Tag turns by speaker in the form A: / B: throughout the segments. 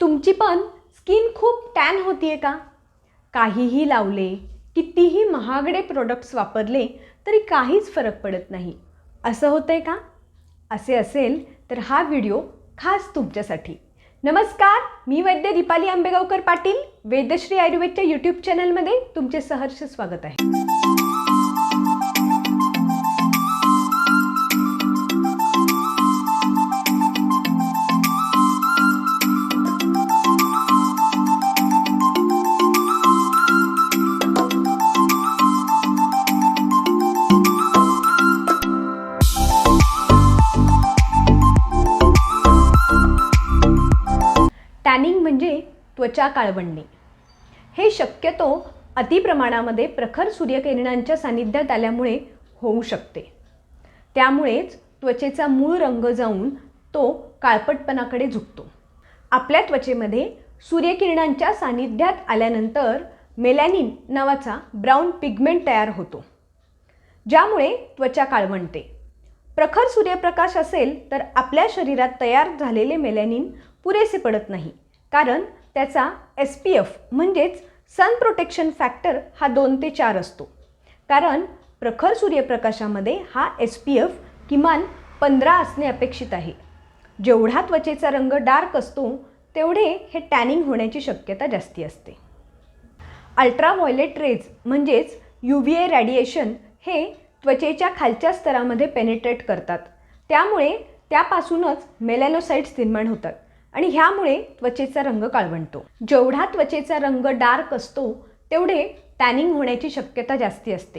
A: तुमची पण स्किन खूप टॅन होतीये का? काहीही लावले कितीही महागडे प्रोडक्ट्स वापरले तरी काहीच फरक पडत नाही. असं होतंय का? असे असेल तर हा व्हिडिओ खास तुमच्यासाठी. नमस्कार मी वैद्य दीपाली आंबेगावकर पाटील वेदश्री आयुर्वेदच्या यूट्यूब चॅनलमध्ये तुमचे सहर्ष स्वागत आहे. टॅनिंग म्हणजे त्वचा काळवंडणे हे शक्यतो अतिप्रमाणामध्ये प्रखर सूर्यकिरणांच्या सानिध्यात आल्यामुळे होऊ शकते. त्यामुळेच त्वचेचा मूळ रंग जाऊन तो काळपटपणाकडे झुकतो. आपल्या त्वचेमध्ये सूर्यकिरणांच्या सानिध्यात आल्यानंतर मेलॅनिन नावाचा ब्राऊन पिगमेंट तयार होतो ज्यामुळे त्वचा काळवंडते प्रखर सूर्यप्रकाश असेल तर आपल्या शरीरात तयार झालेले मेलॅनिन पुरेसे पडत नाही. कारण त्याचा एस पी एफ म्हणजेच सन प्रोटेक्शन फॅक्टर हा दोन ते चार असतो. कारण प्रखर सूर्यप्रकाशामध्ये हा एस पी एफ किमान पंधरा असणे अपेक्षित आहे. जेवढा त्वचेचा रंग डार्क असतो तेवढे हे टॅनिंग होण्याची शक्यता जास्ती असते. अल्ट्राव्हायलेट रेज म्हणजेच यू व्ही ए रॅडिएशन हे त्वचेच्या खालच्या स्तरामध्ये पेनिट्रेट करतात. त्यामुळे त्यापासूनच मेलॅनोसाइट्स निर्माण होतात. आणि ह्यामुळे त्वचेचा रंग काळवंटतो. जेवढा त्वचेचा रंग डार्क असतो तेवढे टॅनिंग होण्याची शक्यता जास्ती असते.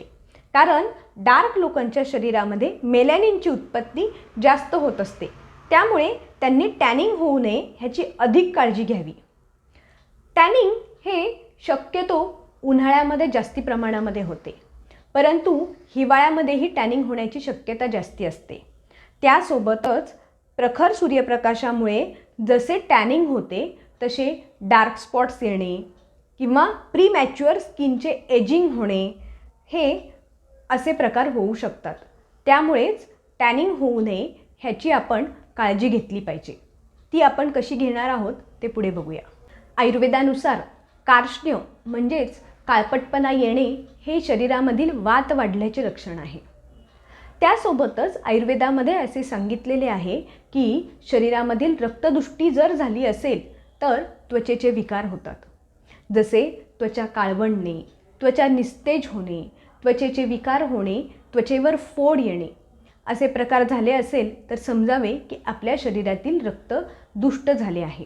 A: कारण डार्क लोकांच्या शरीरामध्ये मेलॅनिनची उत्पत्ती जास्त होत असते. त्यामुळे त्यांनी टॅनिंग होऊ नये ह्याची अधिक काळजी घ्यावी. टॅनिंग हे शक्यतो उन्हाळ्यामध्ये जास्ती प्रमाणामध्ये होते. परंतु हिवाळ्यामध्येही टॅनिंग होण्याची शक्यता जास्ती असते. त्यासोबतच प्रखर सूर्यप्रकाशामुळे जसे टॅनिंग होते तसे डार्क स्पॉट्स येणे किंवा प्री मॅच्युअर स्किनचे एजिंग होणे हे असे प्रकार होऊ शकतात. त्यामुळेच टॅनिंग होऊ नये ह्याची आपण काळजी घेतली पाहिजे. ती आपण कशी घेणार आहोत ते पुढे बघूया. आयुर्वेदानुसार कार्ष्ण्य म्हणजेच काळपटपणा येणे हे शरीरामधील वात वाढल्याचे लक्षण आहे. त्यासोबतच आयुर्वेदामध्ये असे सांगितलेले आहे की शरीरामधील रक्तदृष्टी जर झाली असेल तर त्वचेचे विकार होतात. जसे त्वचा काळवणणे त्वचा निस्तेज होणे त्वचेचे विकार होणे त्वचेवर फोड येणे असे प्रकार झाले असेल तर समजावे की आपल्या शरीरातील रक्त दुष्ट झाले आहे.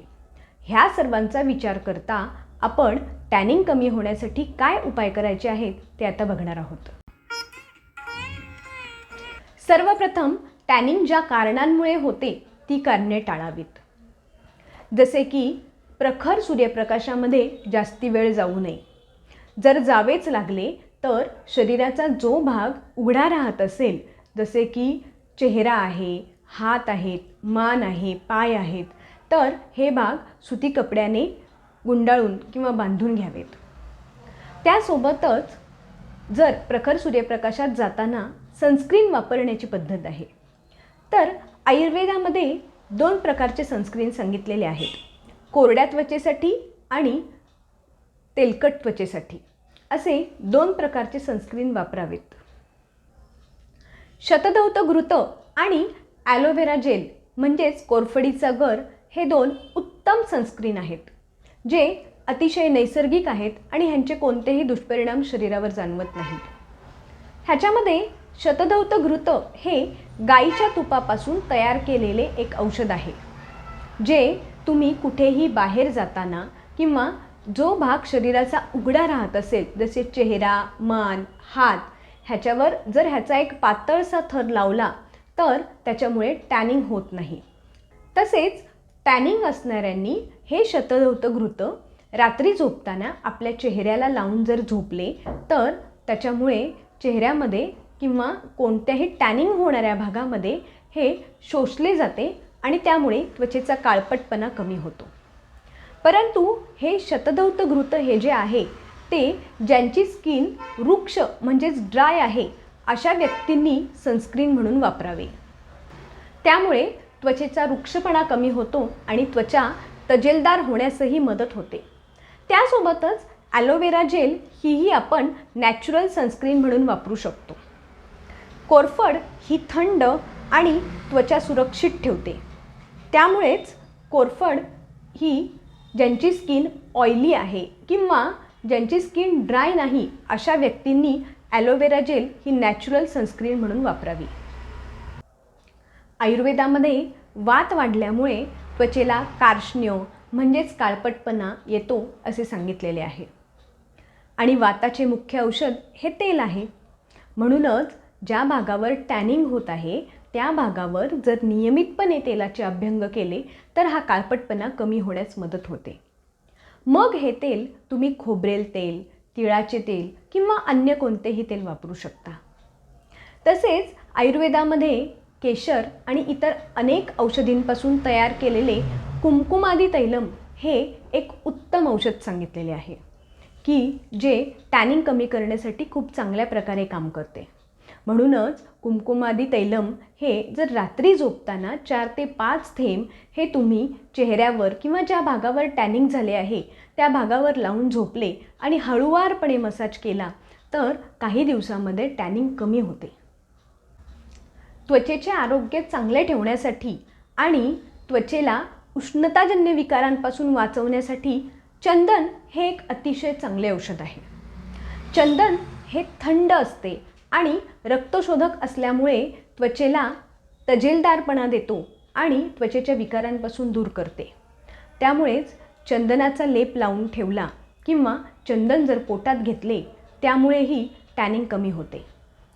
A: ह्या सर्वांचा विचार करता आपण टॅनिंग कमी होण्यासाठी काय उपाय करायचे आहेत ते आता बघणार आहोत. सर्वप्रथम टॅनिंग ज्या कारणांमुळे होते ती कारणे टाळावीत. जसे की प्रखर सूर्यप्रकाशामध्ये जास्ती वेळ जाऊ नये. जर जावेच लागले तर शरीराचा जो भाग उघडा राहत असेल जसे की चेहरा आहे हात आहेत मान आहे पाय आहेत तर हे भाग सुती कपड्याने गुंडाळून किंवा बांधून घ्यावेत. त्यासोबतच जर प्रखर सूर्यप्रकाशात जाताना सनस्क्रीन वापरण्याची पद्धत आहे. तर आयुर्वेदामध्ये दोन प्रकारचे सनस्क्रीन सांगितलेले आहेत. कोरड्या त्वचेसाठी आणि तेलकट त्वचेसाठी. असे दोन प्रकारचे सनस्क्रीन वापरावेत. शतधौत घृत आणि ॲलोव्हेरा जेल म्हणजेच कोरफडीचा गर हे दोन उत्तम सनस्क्रीन आहेत जे अतिशय नैसर्गिक आहेत आणि ह्यांचे कोणतेही दुष्परिणाम शरीरावर जाणवत नाहीत. ह्याच्यामध्ये शतधौत घृत हे गाईच्या तुपापासून तयार केलेले एक औषध आहे जे तुम्ही कुठेही बाहेर जाताना किंवा जो भाग शरीराचा उघडा राहत असेल जसे चेहरा मान हात ह्याच्यावर जर ह्याचा एक पातळसा थर लावला तर त्याच्यामुळे टॅनिंग होत नाही. तसेच टॅनिंग असणाऱ्यांनी हे शतधौत घृत रात्री झोपताना आपल्या चेहऱ्याला लावून जर झोपले तर त्याच्यामुळे चेहऱ्यामध्ये किंवा कोणत्याही टॅनिंग होणाऱ्या भागामध्ये हे शोषले जाते आणि त्यामुळे त्वचेचा काळपटपणा कमी होतो. परंतु हे शतधौत घृत हे जे आहे ते ज्यांची स्किन वृक्ष म्हणजेच ड्राय आहे अशा व्यक्तींनी सनस्क्रीन म्हणून वापरावे. त्यामुळे त्वचेचा वृक्षपणा कमी होतो आणि त्वचा तजेलदार होण्यासही मदत होते. त्यासोबतच ॲलोवेरा जेल हीही आपण नॅचरल सनस्क्रीन म्हणून वापरू शकतो. कोरफड ही थंड आणि त्वचा सुरक्षित ठेवते. त्यामुळेच कोरफड ही ज्यांची स्किन ऑइली आहे किंवा ज्यांची स्किन ड्राय नाही अशा व्यक्तींनी ॲलोवेरा जेल ही नॅचरल सनस्क्रीन म्हणून वापरावी. आयुर्वेदामध्ये वात वाढल्यामुळे त्वचेला कार्ष्ण्य म्हणजेच काळपटपणा येतो असे सांगितलेले आहे. आणि वाताचे मुख्य औषध हे तेल आहे. म्हणूनच ज्या भागावर टॅनिंग होत आहे त्या भागावर जर नियमितपणे तेलाचे अभ्यंग केले तर हा काळपटपणा कमी होण्यास मदत होते. मग हे तेल तुम्ही खोबरेल तेल तिळाचे तेल किंवा अन्य कोणतेही तेल वापरू शकता. तसेच आयुर्वेदामध्ये केशर आणि इतर अनेक औषधींपासून तयार केलेले कुमकुमादी तैलम हे एक उत्तम औषध सांगितलेले आहे की जे टॅनिंग कमी करण्यासाठी खूप चांगल्या प्रकारे काम करते. म्हणूनच कुमकुमादी तैलम हे जर रात्री झोपताना चार ते पाच थेंब हे तुम्ही चेहऱ्यावर किंवा ज्या भागावर टॅनिंग झाले आहे त्या भागावर लावून झोपले आणि हळुवारपणे मसाज केला तर काही दिवसामध्ये टॅनिंग कमी होते. त्वचेचे आरोग्य चांगले ठेवण्यासाठी आणि त्वचेला उष्णताजन्य विकारांपासून वाचवण्यासाठी चंदन हे एक अतिशय चांगले औषध आहे. चंदन हे थंड असते आणि रक्तशोधक असल्यामुळे त्वचेला तजेलदारपणा देतो आणि त्वचेच्या विकारांपासून दूर करते. त्यामुळेच चंदनाचा लेप लावून ठेवला किंवा चंदन जर पोटात घेतले त्यामुळेही टॅनिंग कमी होते.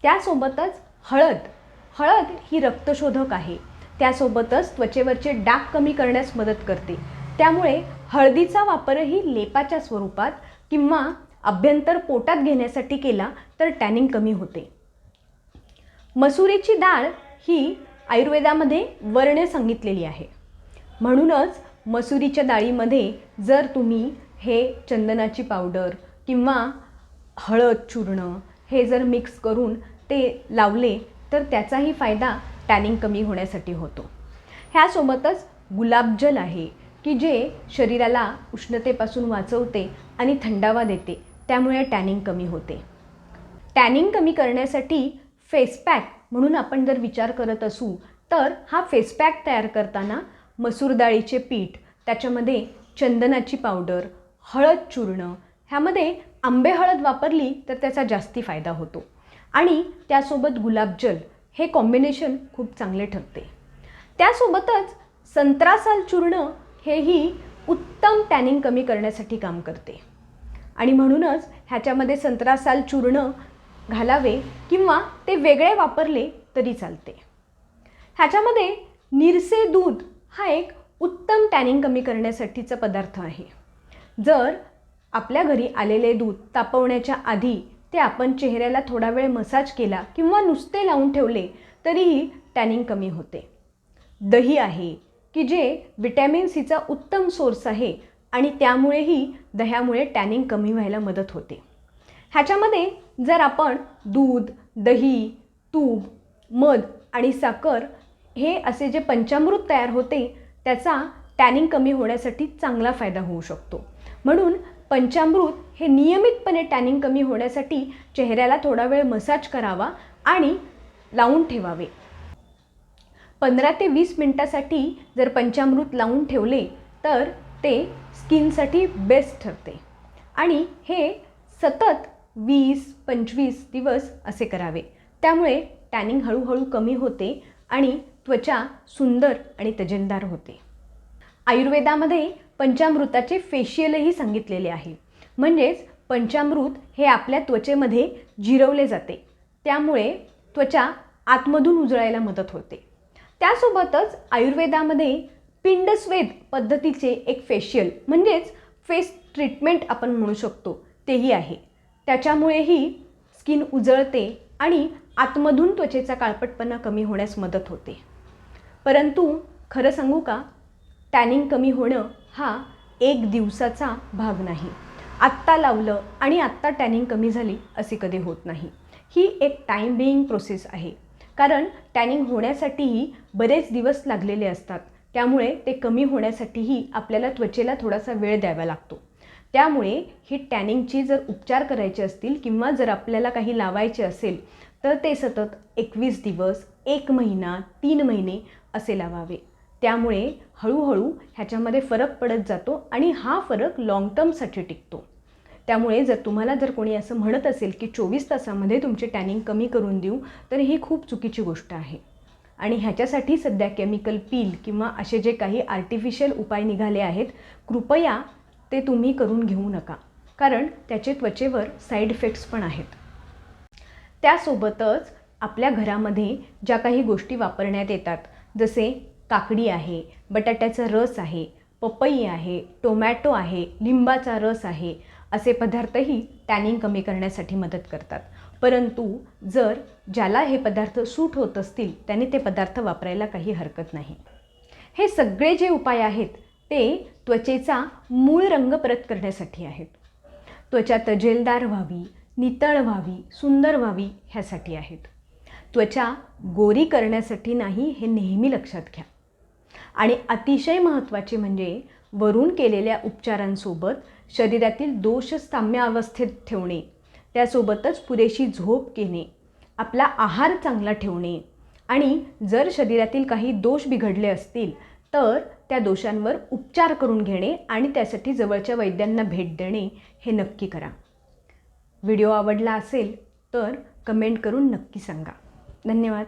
A: त्यासोबतच हळद हळद ही रक्तशोधक आहे. त्यासोबतच त्वचेवरचे डाग कमी करण्यास मदत करते. त्यामुळे हळदीचा वापरही लेपाच्या स्वरूपात किंवा अभ्यंतर पोटात घेण्यासाठी केला तर टॅनिंग कमी होते. मसुरीची डाळ ही आयुर्वेदामध्ये वर्ण सांगितलेली आहे. म्हणूनच मसुरीच्या डाळीमध्ये जर तुम्ही हे चंदनाची पावडर किंवा हळद चूर्ण हे जर मिक्स करून ते लावले तर त्याचाही फायदा टॅनिंग कमी होण्यासाठी होतो. ह्यासोबतच गुलाबजल आहे की जे शरीराला उष्णतेपासून वाचवते आणि थंडावा देते त्यामुळे टॅनिंग कमी होते. टॅनिंग कमी करण्यासाठी फेसपॅक म्हणून आपण जर विचार करत असू तर हा फेसपॅक तयार करताना मसूर डाळीचे पीठ त्याच्यामध्ये चंदनाची पावडर हळद चूर्ण ह्यामध्ये आंबे हळद वापरली तर त्याचा जास्ती फायदा होतो. आणि त्यासोबत गुलाबजल हे कॉम्बिनेशन खूप चांगले ठरते. त्यासोबतच संत्रासाल चूर्ण हेही उत्तम टॅनिंग कमी करण्यासाठी काम करते. आणि म्हणूनच ह्याच्यामध्ये संत्रासाल चूर्ण घालावे किंवा ते वेगळे वापरले तरी चालते. ह्याच्यामध्ये निरसे दूध हा एक उत्तम टॅनिंग कमी करण्यासाठीचा पदार्थ आहे. जर आपल्या घरी आलेले दूध तापवण्याच्या आधी ते आपण चेहऱ्याला थोडा वेळ मसाज केला किंवा नुसते लावून ठेवले तरीही टॅनिंग कमी होते. दही आहे की जे विटॅमिन सीचा उत्तम सोर्स आहे आणि त्यामुळेही दह्यामुळे टॅनिंग कमी व्हायला मदत होते. ह्याच्यामध्ये जर आपण दूध दही तूप मध आणि साखर हे असे जे पंचामृत तयार होते त्याचा टॅनिंग कमी होण्यासाठी चांगला फायदा होऊ शकतो. म्हणून पंचामृत हे नियमितपणे टॅनिंग कमी होण्यासाठी चेहऱ्याला थोडा वेळ मसाज करावा आणि लावून ठेवावे. पंधरा ते वीस मिनटासाठी जर पंचामृत लावून ठेवले तर ते स्किनसाठी बेस्ट ठरते. आणि हे सतत वीस पंचवीस दिवस असे करावे. त्यामुळे टॅनिंग हळूहळू कमी होते आणि त्वचा सुंदर आणि तजेलदार होते. आयुर्वेदामध्ये पंचामृताचे फेशियलही सांगितलेले आहे. म्हणजेच पंचामृत हे आपल्या त्वचेमध्ये जिरवले जाते. त्यामुळे त्वचा आतमधून उजळायला मदत होते. त्यासोबतच आयुर्वेदामध्ये पिंडस्वेद पद्धतीचे एक फेशियल म्हणजेच फेस ट्रीटमेंट आपण म्हणू शकतो तेही आहे. त्याच्यामुळेही स्किन उजळते आणि आतमधून त्वचेचा काळपटपणा कमी होण्यास मदत होते. परंतु खरं सांगू का? टॅनिंग कमी होणं हा एक दिवसाचा भाग नाही. आत्ता लावलं आणि आत्ता टॅनिंग कमी झाली असे कधी होत नाही. ही एक टाईम बिईंग प्रोसेस आहे. कारण टॅनिंग होण्यासाठीही बरेच दिवस लागलेले असतात. त्यामुळे ते कमी होण्यासाठीही आपल्याला त्वचेला थोडासा वेळ द्यावा लागतो. त्यामुळे ही टॅनिंगची जर उपचार करायचे असतील किंवा जर आपल्याला काही लावायचे असेल तर ते सतत एकवीस दिवस एक महिना तीन महिने असे लावावे. त्यामुळे हळूहळू ह्याच्यामध्ये फरक पडत जातो आणि हा फरक लाँग टर्मसाठी टिकतो. त्यामुळे जर तुम्हाला जर कोणी असं म्हणत असेल की चोवीस तासामध्ये तुमची टॅनिंग कमी करून देऊ तर ही खूप चुकीची गोष्ट आहे. आणि ह्याच्यासाठी सध्या केमिकल पील किंवा असे जे काही आर्टिफिशियल उपाय निघाले आहेत कृपया ते तुम्ही करून घेऊ नका. कारण त्याचे त्वचेवर साईड इफेक्ट्स पण आहेत. त्यासोबतच आपल्या घरामध्ये ज्या काही गोष्टी वापरण्यात येतात जसे काकडी आहे बटाट्याचा रस आहे पपई आहे टोमॅटो आहे लिंबाचा रस आहे असे पदार्थही टॅनिंग कमी करण्यासाठी मदत करतात. परंतु जर ज्याला हे पदार्थ सूट होत असतील त्याने ते पदार्थ वापरायला काही हरकत नाही. हे सगळे जे उपाय आहेत ते त्वचेचा मूळ रंग परत करण्यासाठी आहेत. त्वचा तजेलदार व्हावी नितळ व्हावी सुंदर व्हावी ह्यासाठी आहेत. त्वचा गोरी करण्यासाठी नाही हे नेहमी लक्षात घ्या. आणि अतिशय महत्त्वाचे म्हणजे वरून केलेल्या उपचारांसोबत शरीरातील दोष साम्य अवस्थेत ठेवणे त्यासोबतच पुरेशी झोप घेणे आपला आहार चांगला ठेवणे आणि जर शरीरातील काही दोष बिघडले असतील तर त्या दोषांवर उपचार करून घेणे आणि त्यासाठी जवळच्या वैद्यांना भेट देणे हे नक्की करा. व्हिडिओ आवडला असेल तर कमेंट करून नक्की सांगा. धन्यवाद.